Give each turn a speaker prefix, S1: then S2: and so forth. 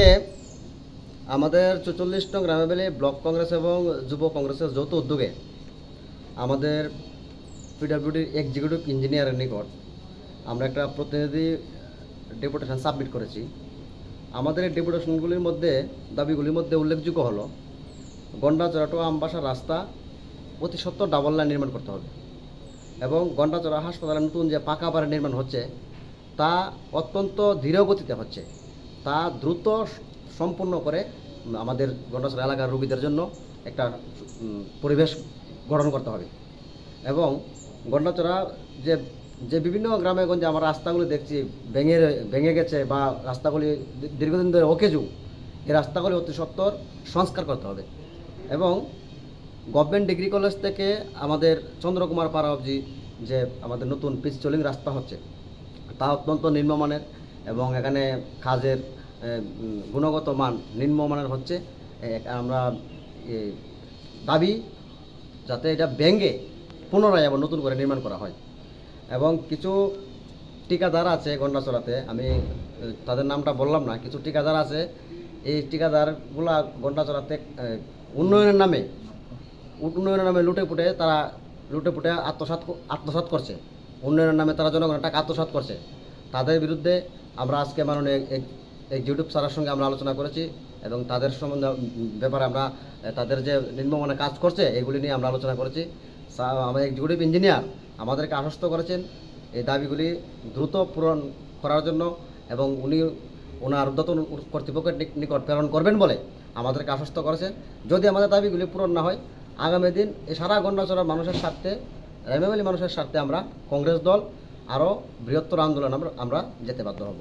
S1: কে আমাদের চৌচল্লিশ নং গ্রামাবেলি ব্লক কংগ্রেস এবং যুব কংগ্রেসের যৌথ উদ্যোগে আমাদের পিডাব্লিউডির এক্সিকিউটিভ ইঞ্জিনিয়ারের নিকট আমরা একটা প্রতিনিধি ডেপুটেশন সাবমিট করেছি। আমাদের এই ডেপুটেশনগুলির মধ্যে, দাবিগুলির মধ্যে উল্লেখযোগ্য হলো গন্ডা চড়াটো আমবাসা রাস্তা অতি সত্তর ডাবল লাইন নির্মাণ করতে হবে এবং গন্ডাচড়া হাসপাতালে নতুন যে পাকা বাড়ি নির্মাণ হচ্ছে, তা অত্যন্ত ধীর গতিতে হচ্ছে। তা দ্রুত সম্পূর্ণ করে আমাদের গন্ডাচড়া এলাকার রোগীদের জন্য একটা পরিবেশ গঠন করতে হবে। এবং গন্ডাচড়া যে যে বিভিন্ন গ্রামে গঞ্জে আমরা রাস্তাগুলি দেখছি, ভেঙে ভেঙে গেছে বা রাস্তাগুলি দীর্ঘদিন ধরে অকেজু, এই রাস্তাগুলি অতি সত্বর সংস্কার করতে হবে। এবং গভর্নমেন্ট ডিগ্রি কলেজ থেকে আমাদের চন্দ্রকুমার পাড়া অবধি যে আমাদের নতুন পিচ চলিং রাস্তা হচ্ছে, তা অত্যন্ত নিম্নমানের। এবং এখানে কাজের গুণগত মান নিম্নমানের হচ্ছে। আমরা দাবি যাতে এটা ব্যাঙ্গে পুনরায় আবার নতুন করে নির্মাণ করা হয়। এবং কিছু ঠিকাদার আছে গন্ডাচড়াতে, আমি তাদের নামটা বললাম না, কিছু ঠিকাদার আছে। এই ঠিকাদারগুলা গন্ডাচড়াতে উন্নয়নের নামে উন্নয়নের নামে লুটে পুটে তারা, লুটে পুটে আত্মসাৎ ক- আত্মসাৎ করছে। উন্নয়নের নামে তারা জনগণের টাকা আত্মসাৎ করছে। তাদের বিরুদ্ধে আমরা আজকে মাননীয় ইউটিউব স্যারের সঙ্গে আমরা আলোচনা করেছি এবং তাদের সম্বন্ধে ব্যাপারে আমরা তাদের যে নিম্নমানে কাজ করছে, এগুলি নিয়ে আমরা আলোচনা করেছি। আমাদের এক্সিকিউটিভ ইঞ্জিনিয়ার আমাদেরকে আশ্বস্ত করেছেন এই দাবিগুলি দ্রুত পূরণ করার জন্য এবং উনি ওনার উদ্যতন কর্তৃপক্ষের নিক- নিকট প্রেরণ করবেন বলে আমাদেরকে আশ্বস্ত করেছেন। যদি আমাদের দাবিগুলি পূরণ না হয়, আগামী দিন সারা গন্ডাচড়ার মানুষের স্বার্থে রেমেমেলি মানুষের স্বার্থে আমরা কংগ্রেস দল আরও বৃহত্তর আন্দোলন আমরা যেতে বাধ্য হব।